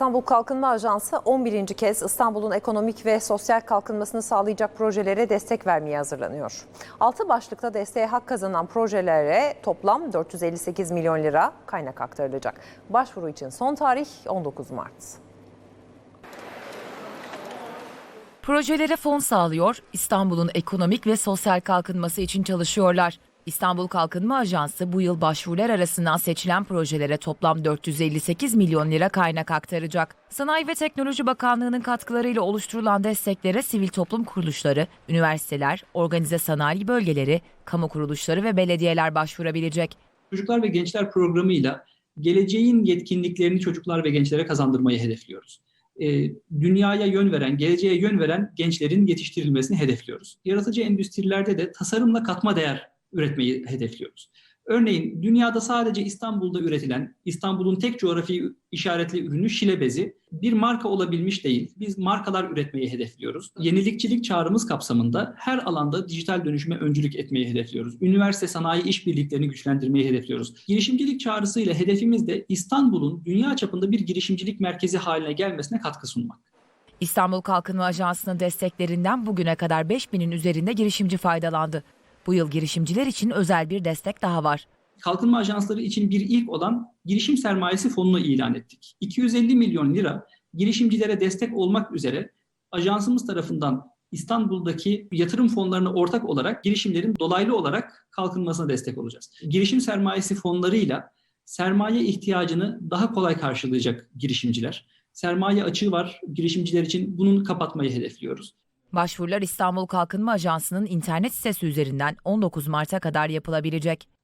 İstanbul Kalkınma Ajansı 11. kez İstanbul'un ekonomik ve sosyal kalkınmasını sağlayacak projelere destek vermeye hazırlanıyor. Altı başlıkta desteğe hak kazanan projelere toplam 458 milyon lira kaynak aktarılacak. Başvuru için son tarih 19 Mart. Projelere fon sağlıyor, İstanbul'un ekonomik ve sosyal kalkınması için çalışıyorlar. İstanbul Kalkınma Ajansı bu yıl başvurular arasından seçilen projelere toplam 458 milyon lira kaynak aktaracak. Sanayi ve Teknoloji Bakanlığı'nın katkılarıyla oluşturulan desteklere sivil toplum kuruluşları, üniversiteler, organize sanayi bölgeleri, kamu kuruluşları ve belediyeler başvurabilecek. Çocuklar ve Gençler programıyla geleceğin yetkinliklerini çocuklar ve gençlere kazandırmayı hedefliyoruz. Ee, dünyaya yön veren, geleceğe yön veren gençlerin yetiştirilmesini hedefliyoruz. Yaratıcı endüstrilerde de tasarımla katma değer üretmeyi hedefliyoruz. Örneğin dünyada sadece İstanbul'da üretilen, İstanbul'un tek coğrafi işaretli ürünü şile bezi bir marka olabilmiş değil. Biz markalar üretmeyi hedefliyoruz. Yenilikçilik çağrımız kapsamında her alanda dijital dönüşüme öncülük etmeyi hedefliyoruz. Üniversite sanayi işbirliklerini güçlendirmeyi hedefliyoruz. Girişimcilik çağrısıyla hedefimiz de İstanbul'un dünya çapında bir girişimcilik merkezi haline gelmesine katkı sunmak. İstanbul Kalkınma Ajansı'nın desteklerinden bugüne kadar 5000'in üzerinde girişimci faydalandı. Bu yıl girişimciler için özel bir destek daha var. Kalkınma ajansları için bir ilk olan girişim sermayesi fonunu ilan ettik. 250 milyon lira girişimcilere destek olmak üzere ajansımız tarafından İstanbul'daki yatırım fonlarına ortak olarak girişimlerin dolaylı olarak kalkınmasına destek olacağız. Girişim sermayesi fonlarıyla sermaye ihtiyacını daha kolay karşılayacak girişimciler. Sermaye açığı var girişimciler için bunun kapatmayı hedefliyoruz. Başvurular İstanbul Kalkınma Ajansı'nın internet sitesi üzerinden 19 Mart'a kadar yapılabilecek.